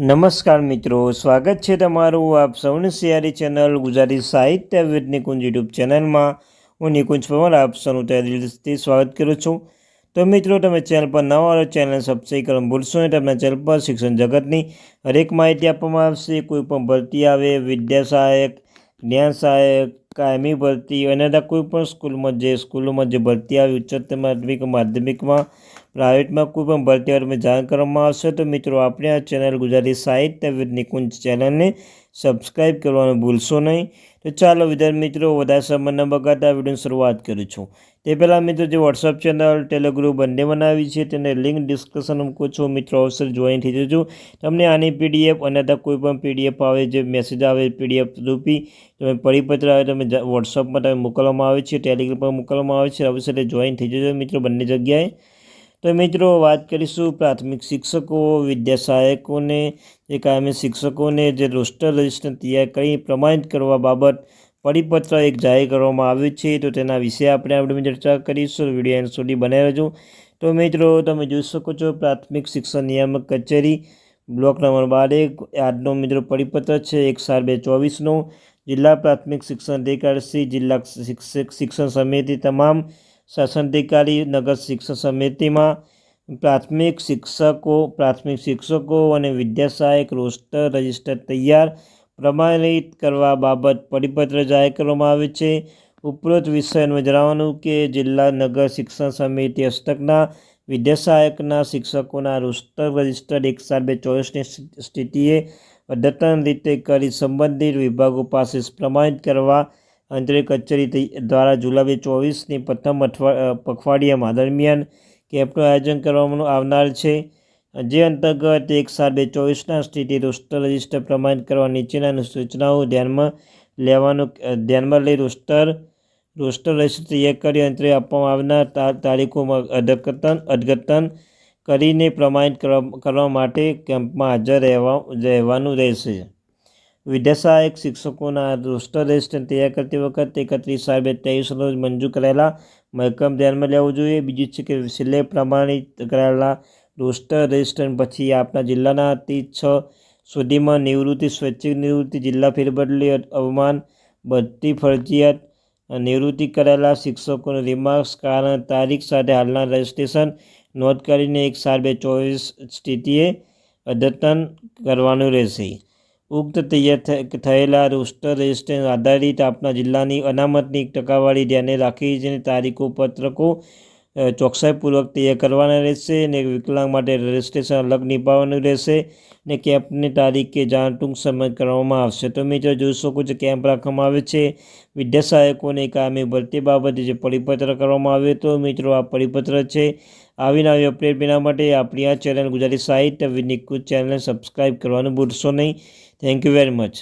નમસ્કાર મિત્રો, સ્વાગત છે તમારું આપ સૌની સિયારી ચેનલ ગુજરાતી સાહિત્ય વિદ નિકુંજ યુટ્યુબ ચેનલમાં. હું નિકુંજ પવાર, આપ સૌનું દિલથી સ્વાગત કરું છું. તો મિત્રો, તમે ચેનલ પર નવા ચેનલ સબસ્ક્રાઈબ કરવાનું ભૂલશો નહીં. તમને ચેનલ પર શિક્ષણ જગતની હરેક માહિતી આપવામાં આવશે. કોઈ પણ ભરતી આવે વિદ્યા સહાયક જ્ઞાન સહાયક કાયમી ભરતી અને કોઈ પણ સ્કૂલમાં જે સ્કૂલોમાં જે ભરતી આવી ઉચ્ચતર માધ્યમિક, માધ્યમિકમાં પ્રાઇવેટમાં કોઈ પણ ભરતી આવે તમે જાણ કરવામાં આવશે તો મિત્રો આપણે આ ચેનલ ગુજરાતી સાહિત્ય નિકુંજ ચેનલને સબસ્ક્રાઈબ કરવાનું ભૂલશો નહીં. તો ચાલો વિદ્યાર્થી મિત્રો, વધારે સમય ન બગાડતા વિડીયોની શરૂઆત કરું છું. તે પહેલાં મિત્રો જે વોટ્સઅપ ચેનલ ટેલિગ્રુપ બંને બનાવી છે તેને લિંક ડિસ્કશન મૂકું છું. મિત્રો અવસર જોઈન થઈ જજો. તમને આની પીડીએફ અને કોઈ પણ પીડીએફ આવે, જે મેસેજ આવે પીડીએફ રૂપી તમે પરિપત્ર આવે તમે વોટ્સઅપમાં તમે મોકલવામાં આવે છે ટેલિગ્રામ પર મોકલવામાં આવે છે અવસરે જોઈન થઈ જજો મિત્રો બંને જગ્યાએ. તો મિત્રો, વાત કરીશું પ્રાથમિક શિક્ષકો વિદ્યા સહાયકોને જે કાયમી શિક્ષકોને જે રોસ્ટર રજિસ્ટર તૈયાર કરી પ્રમાણિત કરવા બાબત પરિપત્ર એક જાહેર કરવામાં આવ્યું છે, તો તેના વિશે આપણે આપણે ચર્ચા કરીશું વીડિયો એન્ડ સુધી બનાવી રહેજો. તો મિત્રો, તમે જોઈ શકો છો પ્રાથમિક શિક્ષણ નિયામક કચેરી, બ્લોક નંબર બાર એક, આજનો મિત્રો પરિપત્ર છે, એક સાત બે ચોવીસનો. જિલ્લા પ્રાથમિક શિક્ષણ અધિકારી જિલ્લા શિક્ષક શિક્ષણ સમિતિ તમામ શાસનાધિકારી નગર શિક્ષણ સમિતિમાં પ્રાથમિક શિક્ષકો પ્રાથમિક શિક્ષકો અને વિદ્યા સહાયક રોસ્ટર રજિસ્ટર તૈયાર પ્રમાણિત કરવા બાબત પરિપત્ર જાહેર કરવામાં આવે છે. ઉપરોક્ત વિષયનું જણાવવાનું કે જિલ્લા નગર શિક્ષણ સમિતિ હસ્તકના વિદ્યા સહાયકના શિક્ષકોના રોસ્ટર રજિસ્ટર એક સાત બે ચોવીસની સ્થિતિએ અદ્યતન રીતે કરી સંબંધિત વિભાગો પાસે પ્રમાણિત કરવા અંતરે કચેરી દ્વારા જુલાઈ ચોવીસની પ્રથમ અઠવા પખવાડિયામાં દરમિયાન કેમ્પનું આયોજન કરવામાં આવનાર છે. જે અંતર્ગત એક સાત બે ચોવીસના સ્થિતિ રોસ્ટર રજિસ્ટર પ્રમાણિત કરવા નીચેના સૂચનાઓ ધ્યાનમાં લેવાનું ધ્યાનમાં લઈ રોસ્ટર રોસ્ટર રજિસ્ટર તૈયાર કરી અંતરે આપવામાં આવનાર તારીખોમાં અદ્યતન અદ્યતન કરીને પ્રમાણિત કરવા માટે કેમ્પમાં હાજર રહેવા, રહેવાનું રહેશે. વિદ્યાસહાયક શિક્ષકોના રોસ્ટર રજિસ્ટર તૈયાર કરતી વખતે એકત્રીસ સાત બે ત્રેવીસ રોજ મંજૂર કરેલા મહેકમ ધ્યાનમાં લેવું જોઈએ. બીજું છે કે છેલ્લે પ્રમાણિત કરેલા રોસ્ટર રજિસ્ટર પછી આપણા જિલ્લાના તી છ સુધીમાં નિવૃત્તિ, સ્વૈચ્છિક નિવૃત્તિ, જિલ્લા ફેરબદલી, અવમાન બધી ફરજિયાત નિવૃત્તિ કરેલા શિક્ષકોનું રિમાર્ક્સ કારણ તારીખ સાથે હાલના રજિસ્ટ્રેશન નોંધ કરીને એક સાત બે ચોવીસ સ્થિતિએ અદ્યતન કરવાનું રહેશે. ઉક્ત તૈયાર થયેલા રોસ્ટર રજિસ્ટર આધારિત આપના જિલ્લાની અનામતની ટકાવારી ધ્યાને રાખી જેની તારીખો, પત્રકો ચોકસાઈપૂર્વક તૈયાર કરવાના રહેશે અને વિકલાંગ માટે રજિસ્ટ્રેશન અલગ નિભાવવાનું રહેશે ને કેમ્પની તારીખે જાણ ટૂંક સમય કરવામાં આવશે. તો મિત્રો, જોઈ શકો છો, કેમ્પ રાખવામાં આવે છે. વિદ્યા સહાયકોને કામી ભરતી બાબતે જે પરિપત્ર કરવામાં આવ્યો તો મિત્રો, આ પરિપત્ર છે. આવી નવી અપડેટ મેળવવા માટે આપણી આ ચેનલ ગુજરાતી સાહિત્ય વિનિકૃત ચેનલને સબસ્ક્રાઈબ કરવાનું ભૂલશો નહીં. Thank you very much